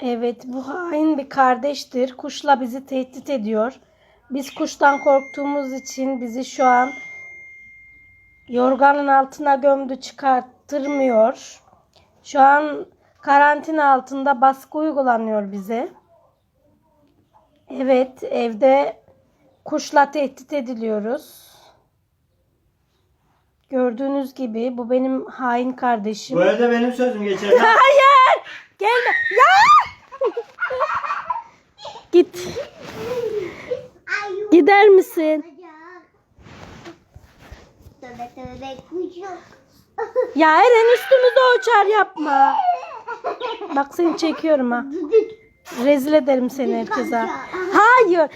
Evet bu hain bir kardeştir. Kuşla bizi tehdit ediyor. Biz kuştan korktuğumuz için bizi şu an yorganın altına gömdü çıkarttırmıyor. Şu an karantina altında baskı uygulanıyor bize. Evet evde kuşla tehdit ediliyoruz. Gördüğünüz gibi bu benim hain kardeşim. Bu evde benim sözüm geçer. Hayır! Gelme. Git. Gider misin? Ya Eren üstümüze uçar yapma. Bak seni çekiyorum ha. Rezil ederim seni herkese. Hayır.